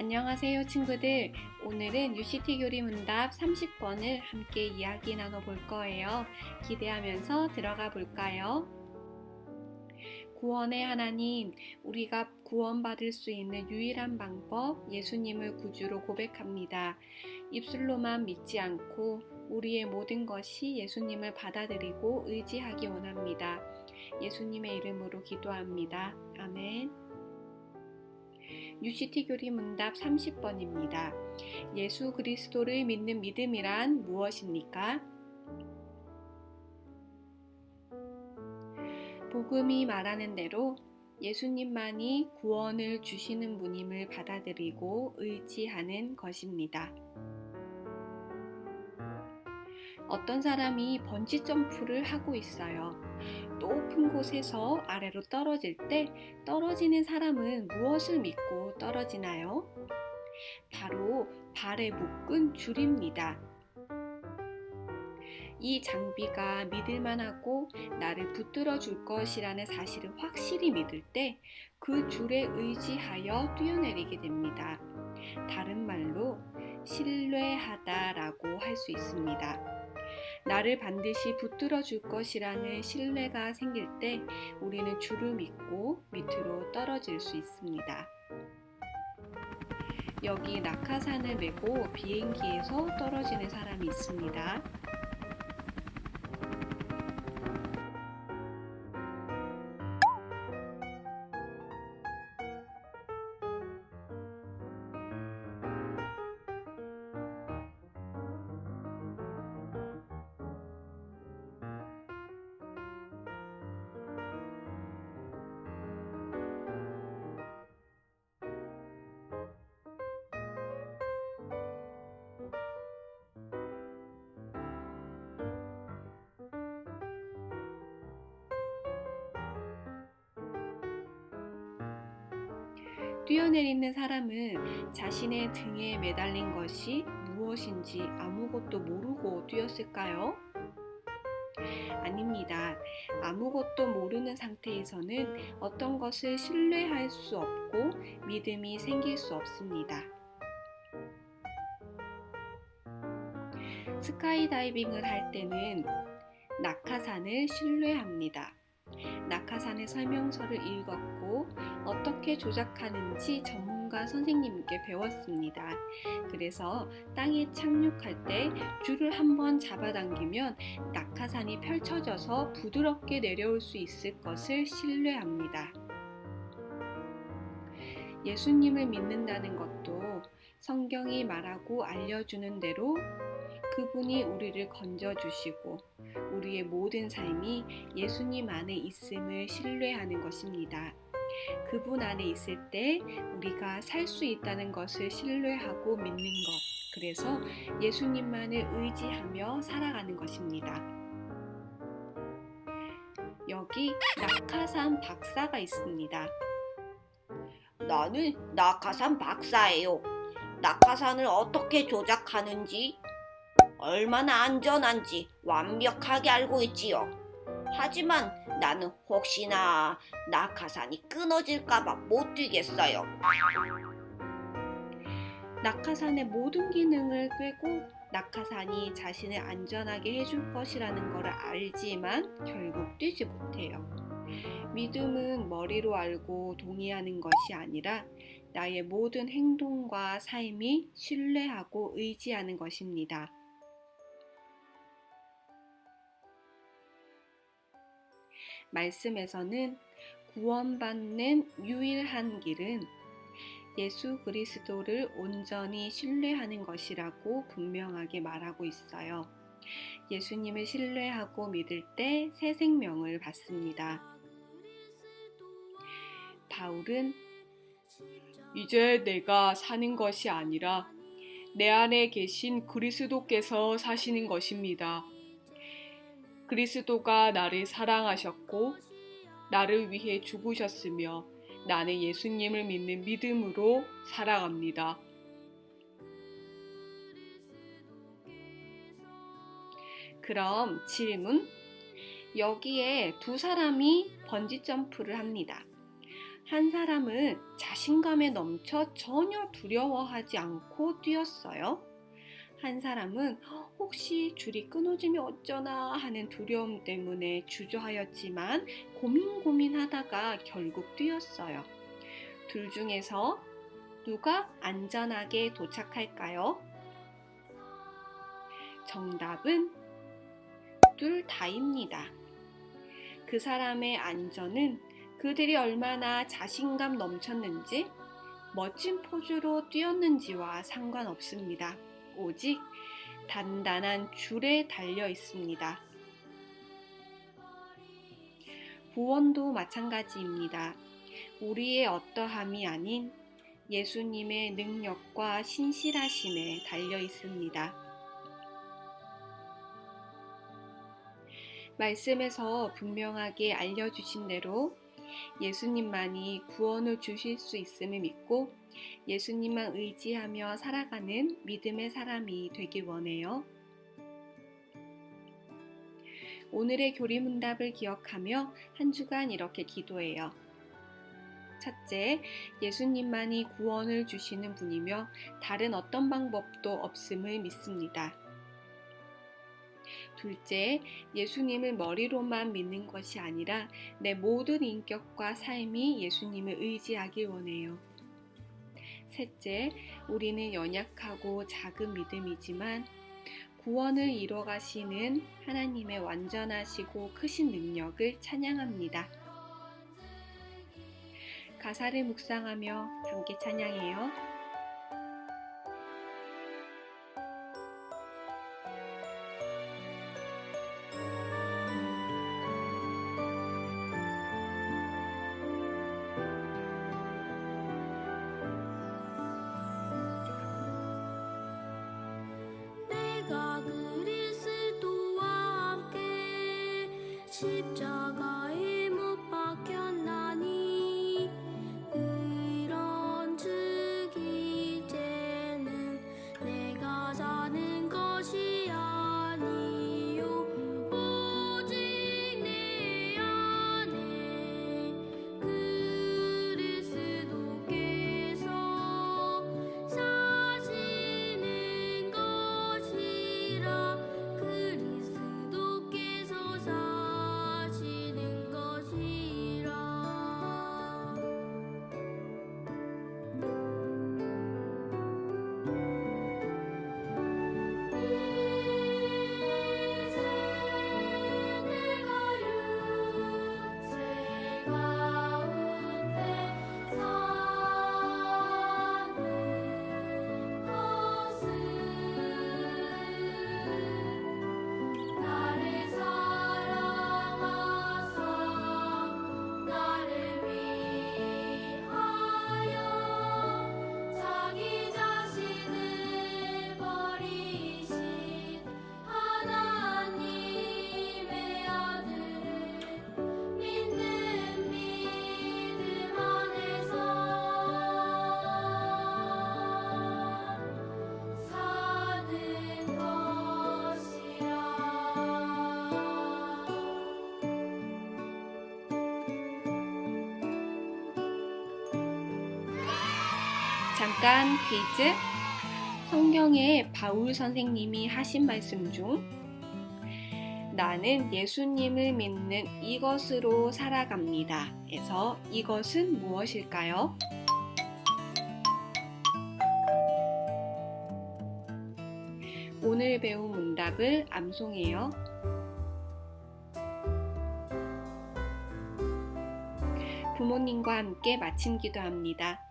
안녕하세요 친구들. 오늘은 UCT 교리 문답 30번을 함께 이야기 나눠볼 거예요. 기대하면서 들어가 볼까요? 구원의 하나님 우리가 구원받을 수 있는 유일한 방법 예수님을 구주로 고백합니다. 입술로만 믿지 않고 우리의 모든 것이 예수님을 받아들이고 의지하기 원합니다. 예수님의 이름으로 기도합니다. 아멘 UCT 교리 문답 30번입니다. 예수 그리스도를 믿는 믿음이란 무엇입니까? 복음이 말하는 대로 예수님만이 구원을 주시는 분임을 받아들이고 의지하는 것입니다. 어떤 사람이 번지 점프를 하고 있어요. 높은 곳에서 아래로 떨어질 때 떨어지는 사람은 무엇을 믿고 떨어지나요? 바로 발에 묶은 줄입니다. 이 장비가 믿을만하고 나를 붙들어 줄 것이라는 사실을 확실히 믿을 때 그 줄에 의지하여 뛰어내리게 됩니다. 다른 말로 신뢰하다라고 할 수 있습니다. 나를 반드시 붙들어 줄 것이라는 신뢰가 생길 때 우리는 줄을 믿고 밑으로 떨어질 수 있습니다. 여기 낙하산을 메고 비행기에서 떨어지는 사람이 있습니다. 뛰어내리는 사람은 자신의 등에 매달린 것이 무엇인지 아무것도 모르고 뛰었을까요? 아닙니다. 아무것도 모르는 상태에서는 어떤 것을 신뢰할 수 없고 믿음이 생길 수 없습니다. 스카이다이빙을 할 때는 낙하산을 신뢰합니다. 낙하산의 설명서를 읽었고 어떻게 조작하는지 전문가 선생님께 배웠습니다. 그래서 땅에 착륙할 때 줄을 한번 잡아당기면 낙하산이 펼쳐져서 부드럽게 내려올 수 있을 것을 신뢰합니다. 예수님을 믿는다는 것도 성경이 말하고 알려주는 대로 그분이 우리를 건져주시고 우리의 모든 삶이 예수님 안에 있음을 신뢰하는 것입니다. 그분 안에 있을 때 우리가 살 수 있다는 것을 신뢰하고 믿는 것. 그래서 예수님만을 의지하며 살아가는 것입니다. 여기 낙하산 박사가 있습니다. 나는 낙하산 박사예요. 낙하산을 어떻게 조작하는지, 얼마나 안전한지 완벽하게 알고 있지요. 하지만 나는 혹시나 낙하산이 끊어질까봐 못 뛰겠어요. 낙하산의 모든 기능을 꿰고 낙하산이 자신을 안전하게 해줄 것이라는 것을 알지만 결국 뛰지 못해요. 믿음은 머리로 알고 동의하는 것이 아니라 나의 모든 행동과 삶이 신뢰하고 의지하는 것입니다. 말씀에서는 구원받는 유일한 길은 예수 그리스도를 온전히 신뢰하는 것이라고 분명하게 말하고 있어요. 예수님을 신뢰하고 믿을 때 새 생명을 받습니다. 바울은 이제 내가 사는 것이 아니라 내 안에 계신 그리스도께서 사시는 것입니다. 그리스도가 나를 사랑하셨고 나를 위해 죽으셨으며 나는 예수님을 믿는 믿음으로 살아갑니다. 그럼 질문. 여기에 두 사람이 번지 점프를 합니다. 한 사람은 자신감에 넘쳐 전혀 두려워하지 않고 뛰었어요. 한 사람은 혹시 줄이 끊어지면 어쩌나 하는 두려움 때문에 주저하였지만 고민 고민하다가 결국 뛰었어요. 둘 중에서 누가 안전하게 도착할까요? 정답은 둘 다입니다. 그 사람의 안전은 그들이 얼마나 자신감 넘쳤는지 멋진 포즈로 뛰었는지와 상관없습니다. 오직 단단한 줄에 달려 있습니다. 구원도 마찬가지입니다. 우리의 어떠함이 아닌 예수님의 능력과 신실하심에 달려 있습니다. 말씀에서 분명하게 알려주신 대로 예수님만이 구원을 주실 수 있음을 믿고 예수님만 의지하며 살아가는 믿음의 사람이 되길 원해요. 오늘의 교리문답을 기억하며 한 주간 이렇게 기도해요. 첫째, 예수님만이 구원을 주시는 분이며 다른 어떤 방법도 없음을 믿습니다. 둘째, 예수님을 머리로만 믿는 것이 아니라 내 모든 인격과 삶이 예수님을 의지하길 원해요. 셋째, 우리는 연약하고 작은 믿음이지만 구원을 이뤄 가시는 하나님의 완전하시고 크신 능력을 찬양합니다. 가사를 묵상하며 함께 찬양해요. 십자가 잠깐 퀴즈. 성경에 바울 선생님이 하신 말씀 중 나는 예수님을 믿는 이것으로 살아갑니다. 에서 이것은 무엇일까요? 오늘 배운 문답을 암송해요. 부모님과 함께 마침 기도합니다.